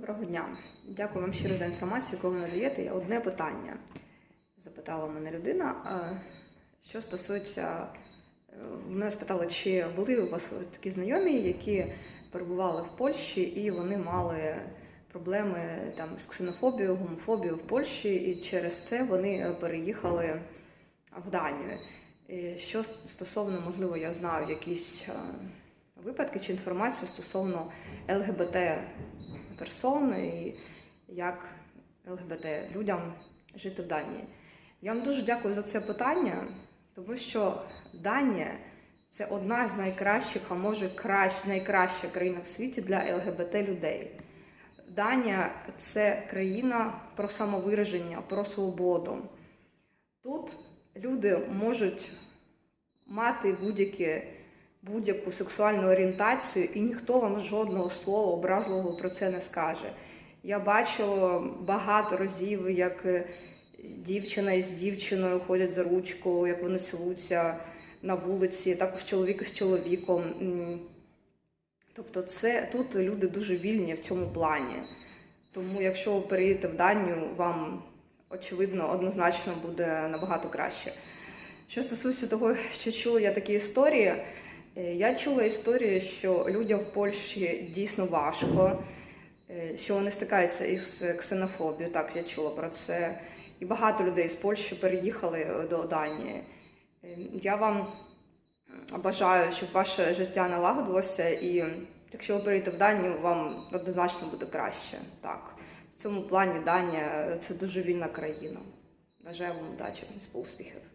Доброго дня. Дякую вам щиро за інформацію, яку ви надаєте. Я Одне питання запитала мене людина. Що стосується, е, мене спитали, чи були у вас такі знайомі, які перебували в Польщі і вони мали проблеми там з ксенофобією, гомофобією в Польщі, і через це вони е, переїхали в Данію. І Що стосовно, можливо, я знаю якісь е, випадки чи інформацію стосовно ЛГБТ персон і як ЛГБТ людям жити в Данії. Я вам дуже дякую за це питання, тому що Данія це одна з найкращих, а може кращ, найкраща країна в світі для ЛГБТ людей. Данія це країна про самовираження, про свободу. Тут люди можуть мати будь-які будь-яку сексуальну орієнтацію, і ніхто вам жодного слова образливого про це не скаже. Я бачила багато разів, як е, дівчина із дівчиною ходять за ручку, як вони цілуються на вулиці, також чоловік з чоловіком. Тобто, це тут люди дуже вільні в цьому плані. Тому, якщо ви переїдете в Данію, вам очевидно однозначно буде набагато краще. Що стосується того, що чула я такі історії, я чула історії, що людям в Польщі дійсно важко, е, що вони стикаються із ксенофобією. Так, я чула про це. І багато людей з Польщі переїхали е, до Данії. Е, Я вам бажаю, щоб ваше життя налагодилося, і якщо ви перейдете в Данію, вам однозначно буде краще. Так, в цьому плані Данія це дуже вільна країна. Бажаю вам удачі, успіхів.